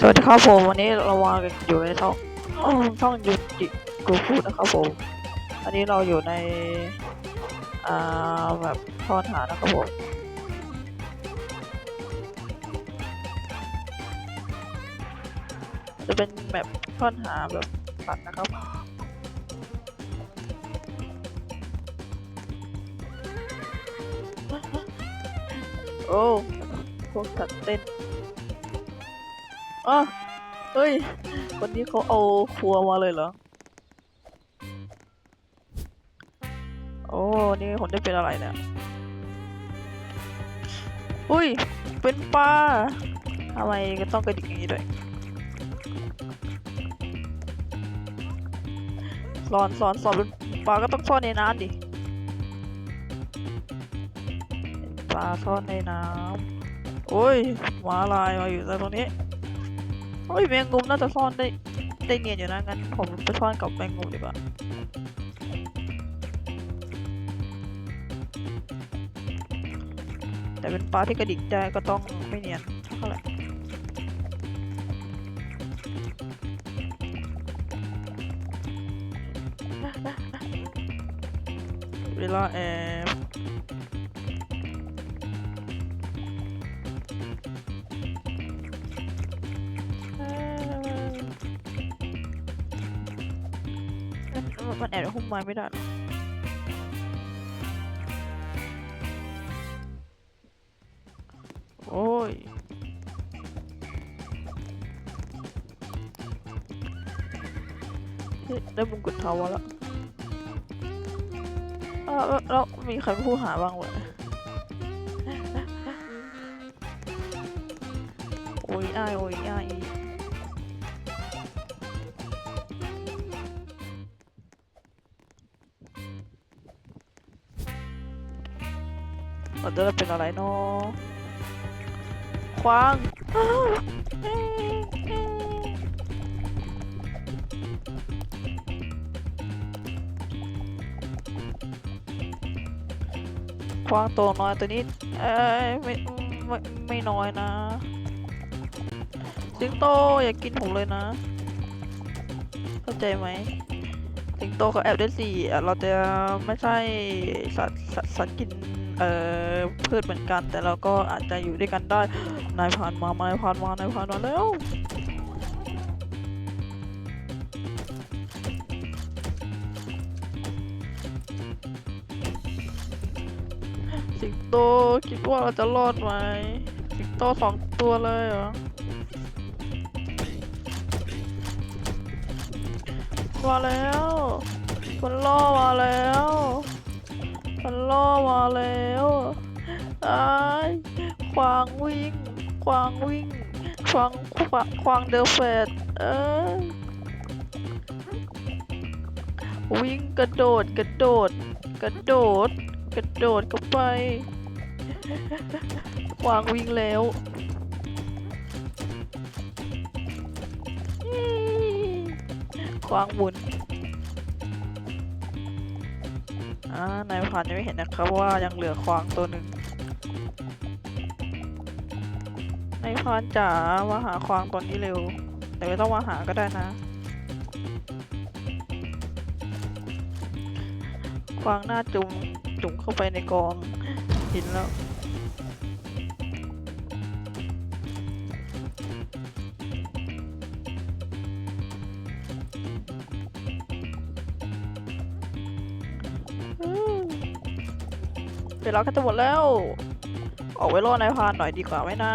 สวัสดีครับผมวันนี้เรามากันอยู่ในช่องช่องยูจิกูฟูนะครับผมอันนี้เราอยู่ในอ่าแบบซ่อนหานะครับผมจะเป็นแบบซ่อนหาแบบสัตว์นะครับโอ้พวกสัตว์เต้น อ๋อเฮ้ย คนนี้เขาเอาครัวมาเลยเหรอ โอ้ นี่คนได้เป็นอะไรเนี่ย อุ้ย เป็นปลาทำไมก็ต้องกระดิกอย่างนี้ด้วยสอนสอนสอนเป็นปลาก็ต้องซ่อนในน้ำดิปลาซ่อนในน้ำโอ้ยหมาลายมาอยู่ตรงนี้ อ้ยแมงมุมน่าจะซ่อนได้ได้เนียนอยู่นะงั้นผมไปซ่อนกับแมงมุมดีกว่าแต่เป็นปลาที่กระดิกได้ก็ต้องไม่เนียนเท่าไหร่เวลาแอบ มันมันแอบในพุ่มไม้ไม่ได้หรอกโอ้ยได้มงกุฎทาวแล้วเอ้าแล้วมีใครผู้หาบ้างวะโอ้ยอ้ายโอ้ยอ้าย เราจะได้เป็นอะไรเนาะควางอ้าวควางตัวน้อยตัวนี้ เอ้ยไม่ไม่ไม่น้อยนะสิงโตอย่ากินผมเลยนะ เข้าใจไหมสิงโตกับแอบได้สี่อะเราจะไม่ใช่สัตว์สัตว์สัตว์กิน เอ่อพืชเหมือนกัน แต่เราก็อาจจะอยู่ด้วยกันได้ นายผ่านมานายผ่านมานายผ่านมาแล้วสิงโตคิดว่าเราจะรอดไหมสิงโตสองตัวเลยเหรอมาแล้วมันล่อมาแล้ว วิ่ง ควางวิ่ง ควางควางควางเดอะแฟดเอ้ยวิ่งกระโดดกระโดด กระโดด กระโดดเข้าไป ควางวิ่งแล้วควางหมุนอ่านายผ่านยังไม่เห็นนะครับว่ายังเหลือควางตัวหนึ่ง นายพานจ๋ามาหาควางตัวนี้เร็ว แต่ไม่ต้องมาหาก็ได้นะควางหน้าจุ่มจุ่มเข้าไปในกองหินแล้วอืมเวลาก็จะหมดแล้ว ออกไปโลดในพานหน่อยดีกว่าไหมนะ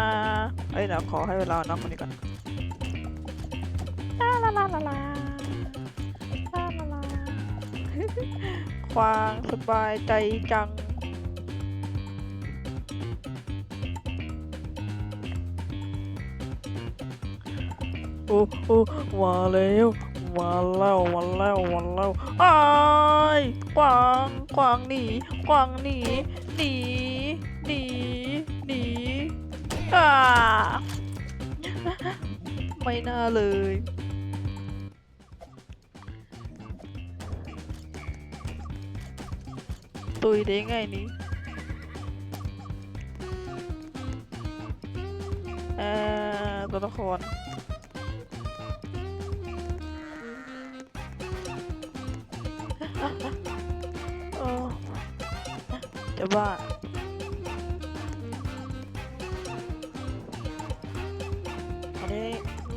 เอ้ยเดี๋ยวขอให้เวลาน้องคนนี้ก่อนลาลาลาลาลาลาลาความสบายใจจังโอ้โอ้มาแล้วมาแล้วมาแล้วมาแล้วไอ้ควางควางหนีควางหนีหนีหนี ไม่น่าเลย ตุยได้ไงนี่เอ่อตัวละคร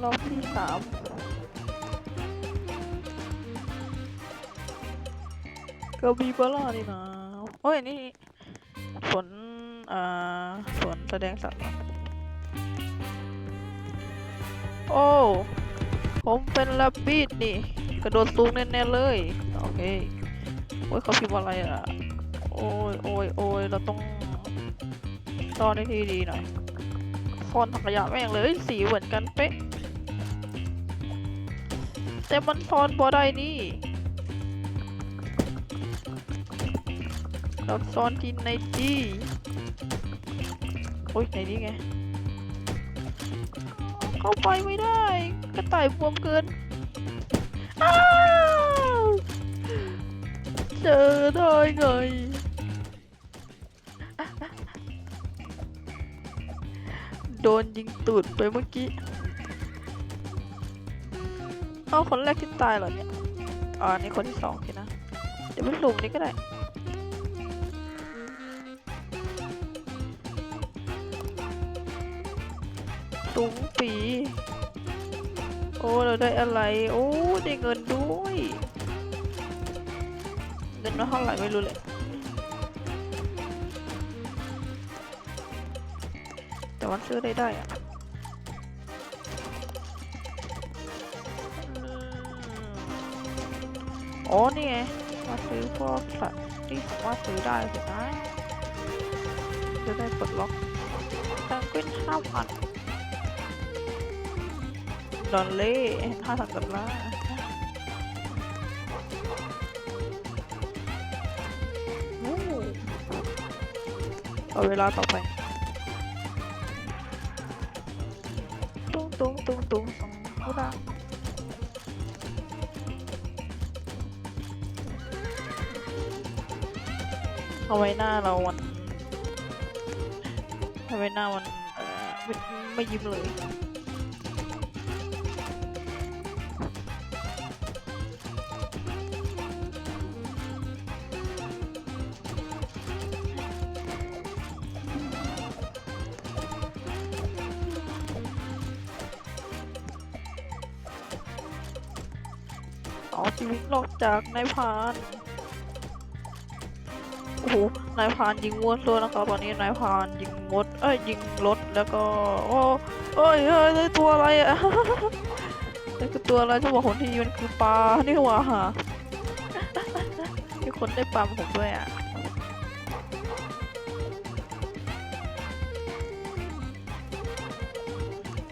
รอบที่สามก็มีบลานี่นะโอ้ยนี่สวนอ่าสวนแสดงสัตว์โอ้ ผมเป็นลับบิดนี่ กระโดดสูงแน่ๆเลย โอเค โอ้ยเขาพิมพ์อะไรอะ โอ้ยโอ้ยโอ้ยเราต้องซ่อนในที่ดีหน่อยซ่อนถังขยะแม่งเลยสีเหมือนกันเป๊ะ แต่มันซ่อนบ่ได้นี่เราซ่อนที่ในที่โอ้ยในนี้ไง เข้าไปไม่ได้ กระต่ายบวมเกิน อ้าวเจอได้ไงโดนยิงตูดไปเมื่อกี้ เอาคนแรกที่ตายเหรอเนี่ยอ๋อนนี่คนที่สองสินะ เดี๋ยวไปหลุมนี้ก็ได้สูงปี โอ้เราได้อะไร โอ้ได้เงินด้วย เงินมาเท่าไหร่ไม่รู้เลย แต่มันซื้อได้ได้อะ อ๋อนี่ไงมาซื้อพวกสัตว์ที่สามารถซื้อได้สินะจะได้ปลดล็อกตังค์เป็นห้าพันดอลเล่ห้าพันดอลลาร์โอ้เอาเวลาต่อไป ตุ้งตุ้งตุ้งตุ้งตุ้งฮูรา เอาไว้หน้าเราวันเอาไว้หน้าวันเอ่อไม่ไม่ยิ้มเลยเอาชีวิตรอดจากนายพาน โอ้โหนายพานยิงวัวตัวนะครับตอนนี้นายพานยิงมดเอ้ยยิงรถแล้วก็โอ้เอ้ยเฮ้ยได้ตัวอะไรอะนี่คือตัวอะไรจะบอกคนที่มันคือปลานี่หว่าฮะมีคนได้ปลามาผมด้วยอะ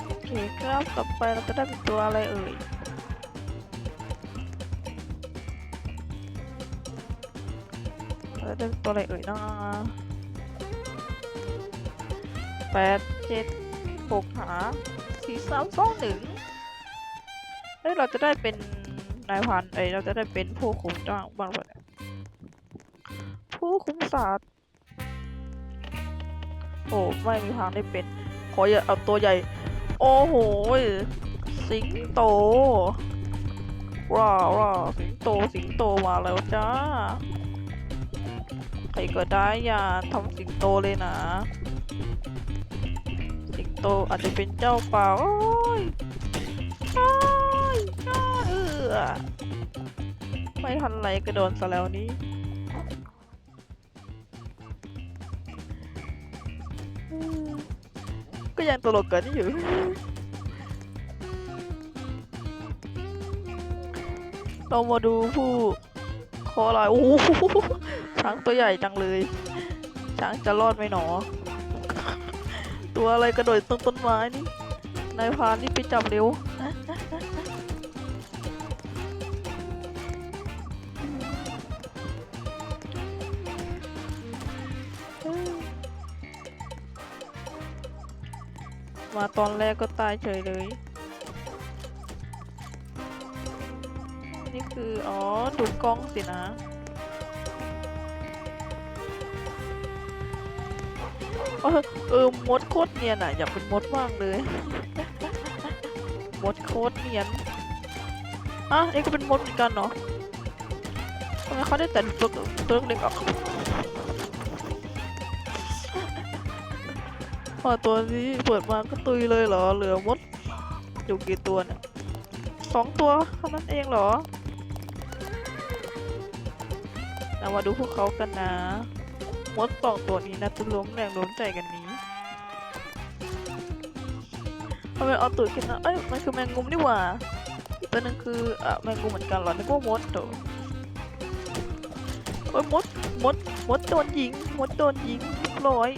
โอเคครับต่อไปเราจะได้เป็นตัวอะไรเอ่ย เราได้ตัวอะไรเอ่ยนะแปดเจ็ดหกหาสี่สามสองหนึ่งเฮ้ยเราจะได้เป็นนายพันเอ้ยเราจะได้เป็นผู้คุมจ้างบ้างปะเนี่ยผู้คุมศาสตร์โอ้ไม่มีทางได้เป็น ขออย่าเอาตัวใหญ่ โอ้โหสิงโตว้าวว้าวสิงโตสิงโตมาแล้วจ้า ใครก็ได้อย่าทำสิงโตเลยนะ สิงโตอาจจะเป็นเจ้าป่าโอ้ยโอ้ยอ้าเออไม่ทันไรก็โดนซะแล้วนี้ก็ยังตลกกันอยู่เรามาดูผู้ขอลายโอ้โห ช้างตัวใหญ่จังเลย ช้างจะรอดไหมหนอ ตัวอะไรกระโดดต้นต้นไม้นี่ นายพรานนี่ไปจับเร็ว มาตอนแรกก็ตายเฉยเลยนี่คือ อ๋อ ดูกล้องสินะ เออเออมดโคตรเนียนอะ อยากเป็นมดมากเลย มดโคตรเนียนอะนี่ก็เป็นมดเหมือนกันเนาะทำไมเขาได้แต่ตัวตัวเล็กออกพอตัวนี้เปิดมาก็ตุยเลยเหรอ เหลือมดอยู่กี่ตัวเนี่ยสองตัวเท่านั้นเองเหรอเรามาดูพวกเขากันนะ มดสองตัวนี้นะจะล้มแรงล้มใจกันนี้ทำไมเอาตูดขึ้นนะเอ้ย มันคือแมงมุมนี่หว่าอีกตัวนึงคืออะแมงมุมเหมือนกันเหรอนึกว่ามดโถโอ้ยมดมดมดโดนยิงมดโดนยิงเรียบร้อย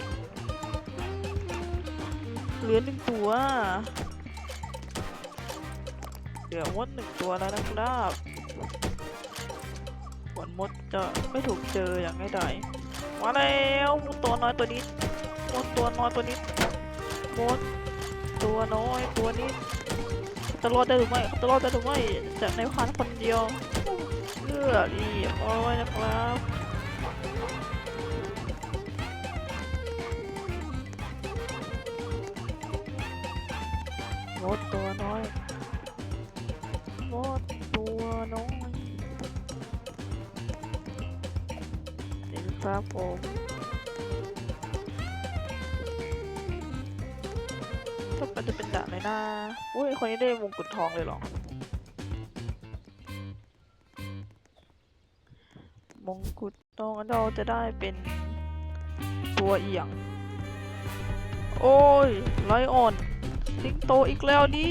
เหลือหนึ่งตัว เหลือมดหนึ่งตัวแล้วนะครับผลมดจะไม่ถูกเจออย่างง่ายดาย มาแล้วมดตัวน้อยตัวนี้มดตัวน้อยตัวนี้มดตัวน้อยตัวนี้จะรอดได้หรือไม่จะรอดได้หรือไม่จากในพันคนเดียวเลือดอีกร้ยนะครับมดตัวน้อยมดตัวน้อย ครับผมถ้ามันจะเป็นด่านเลยนะอุ้ย คนนี้ได้มงกุฎทองเลยเหรอ มงกุฎทองเราจะได้เป็นตัวเอียง โอ้ยไลออนสิงโตอีกแล้วดิ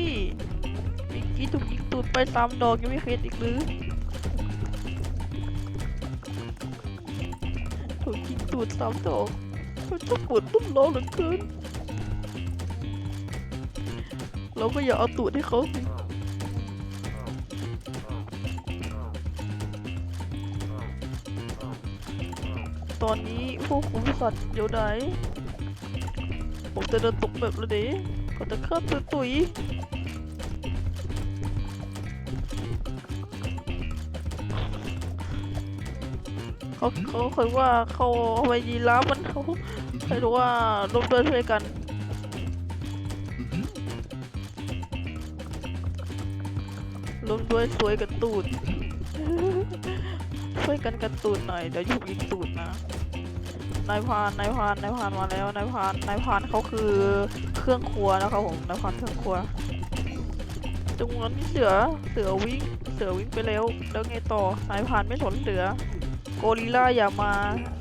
อีกกี้ถูกยิงตูดไปสามดอกยังไม่เคยอีกหรือ ถูดสามดอกมันจะปวดตุ้มร้อนเหลือเกินเราก็อย่าเอาตูดให้เขาสิตอนนี้ผู้คุมสัตว์อยู่ไหน ผมจะเดินตกแบบแล้วดิก็จะเข้าตุยตุย เขาเขาเคยว่าเขาเอาไปยีราฟมันเขาเคยรู้ว่าร่วมด้วยช่วยกันร่วมด้วยช่วยกันตูดช่วยกันกันตูดหน่อยเดี๋ยวยุบยิงตูดนะนายพานนายพานนายพานมาแล้วนายพานนายพานเขาคือเครื่องครัวนะครับผมนายพานเครื่องครัวจงหวะนี้เสือเสือวิ่งเสือวิ่งไปแล้วแล้วไงต่อนายพานไม่สนเสือ โกริลล่าอย่ามา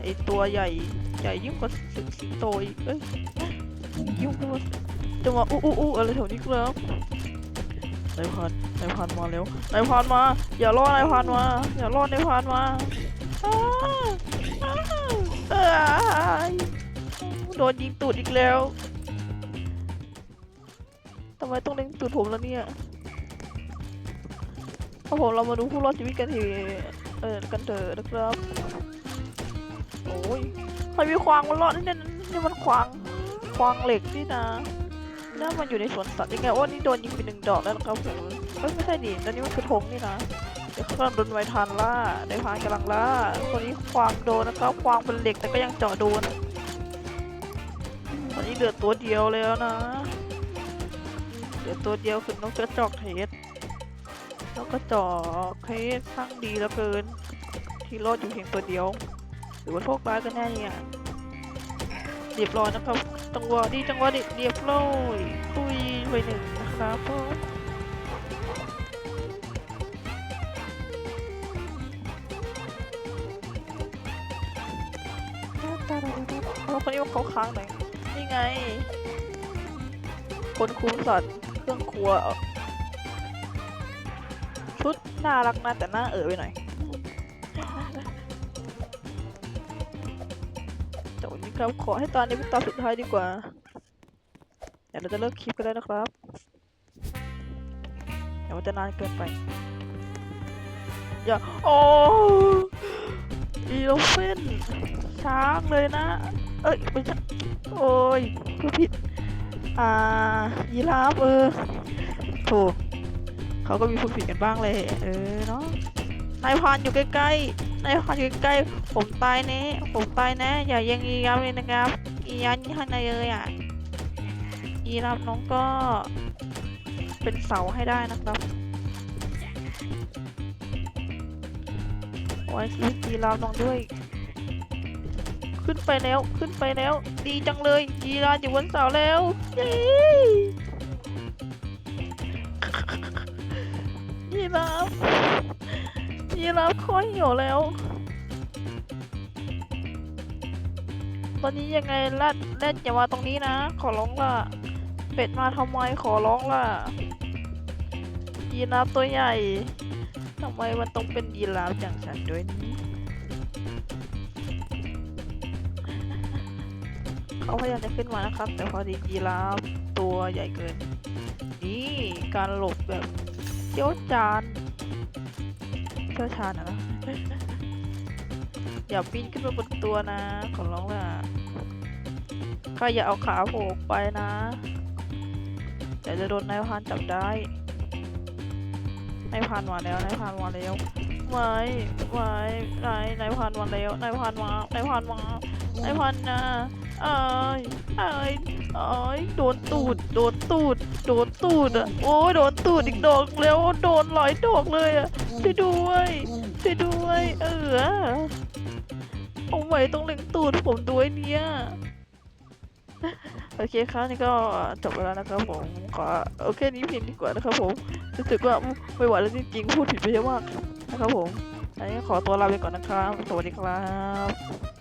ไอตัวใหญ่ใหญ่ยิ่งกว่าสิงสิงโตอีกเอ้ยยิ่งกว่าจังหวะอู้อู้อู้อะไรแถวนี้ครับนายพรานนายพรานมาแล้วนายพรานมา อย่ารอดนายพรานมา อย่ารอดนายพรานมาอ้าอ้าอ้าโดนยิงตูดอีกแล้วทำไมต้องเล็งตูดผมแล้วเนี่ยเอาผมเรามาดูผู้รอดชีวิตกันที เออกันเถอะนะครับโอ้ยใครมีควางมันรอดนี่เนี่ยนี่มันควางควางเหล็กนี่นะน่ามันอยู่ในสวนสัตว์ยังไงว่านี่โดนยิงไปหนึ่งดอกแล้วนะครับผมเอ้ยไม่ใช่ดิตอนนี้มันคือธงนี่นะเดี๋ยวเขากำลังโดนไวทานล่าไดพานกำลังล่าคนนี้ควางโดนนะครับควางเป็นเหล็กแต่ก็ยังเจาะโดนตอนนี้เหลือตัวเดียวแล้วนะเหลือตัวเดียวคือนกกระจอกเทส นกกระจอกเทสช่างดีเหลือเกิน ที่รอดอยู่เพียงตัวเดียว หรือว่าโชคร้ายกันแน่เนี่ยเรียบร้อยนะครับจังหวะดีจังหวะดีเรียบร้อยตุยไปหนึ่งนะครับผมแล้วคนนี้ว่าเขาค้างไหนนี่ไง คนคุมสัตว์ เครื่องครัว น่ารักนะแต่หน้าเอ๋อไปหน่อยแต่วันนี้ครับขอให้ตอนนี้เป็นตอนสุดท้ายดีกว่าเดี๋ยวเราจะเลิกคลิปกันแล้วนะครับเดี๋ยวมันจะนานเกินไปอย่าโอ้อีโลเฟนช้างเลยนะ เอ้ยไม่ใช่โอ้ยพูดผิด อ่ายีราฟเออโถ เขาก็มีพูดผิดกันบ้างเลย เออเนาะนายพรานอยู่ใกล้ๆนายพรานอยู่ใกล้ๆผมตายแน่ผมตายแน่อย่ายังยีราฟเลยนะครับ อียันข้างในเลยอะยีราฟน้องก็เป็นเสาให้ได้นะครับโอ้ไว้ชีวิตยีราฟน้องด้วย ขึ้นไปแล้วขึ้นไปแล้ว ดีจังเลยยีราฟอยู่บนเสาแล้วเย้ ยีราฟยีราฟค่อยเหี่ยวแล้ว ตอนนี้ยังไงแรดแรดอย่ามาตรงนี้นะ ขอร้องล่ะ เป็ดมาทำไมขอร้องล่ะ ยีราฟตัวใหญ่ทำไมมันต้องเป็นยีราฟอย่างฉันด้วยนี่เขาพยายามจะขึ้นมานะครับ แต่พอดียีราฟตัวใหญ่เกิน นี่การหลบแบบ เชี่ยวจานเชี่ยวชาญนะอย่าปีนขึ้นมาบนตัวนะ ขอร้องล่ะใครอย่าเอาขาโผล่ไปนะเดี๋ยวจะโดนนายพานจับได้นายพานมาแล้วนายพานมาแล้วไม่ไม่นายนายพานมาแล้วนายพานมานายพานมานายพานนะ เอ้ยเอ้ยเอ้ยโดนตูด โดนตูด โดนตูดอะ โอ้ยโดนตูดอีกดอกแล้ว โดนหลายดอกเลยอะช่วยด้วยช่วยด้วย เออเอาไว้ต้องเล็งตูดผมด้วยเนี่ย โอเคครับนี่ก็จบแล้วนะครับผม ขอโอเคนี้เพียงดีกว่านะครับผม รู้สึกว่าไม่ไหวแล้วจริงๆ พูดผิดไปเยอะมากนะครับผม อันนี้ขอตัวลาไปก่อนนะครับ สวัสดีครับ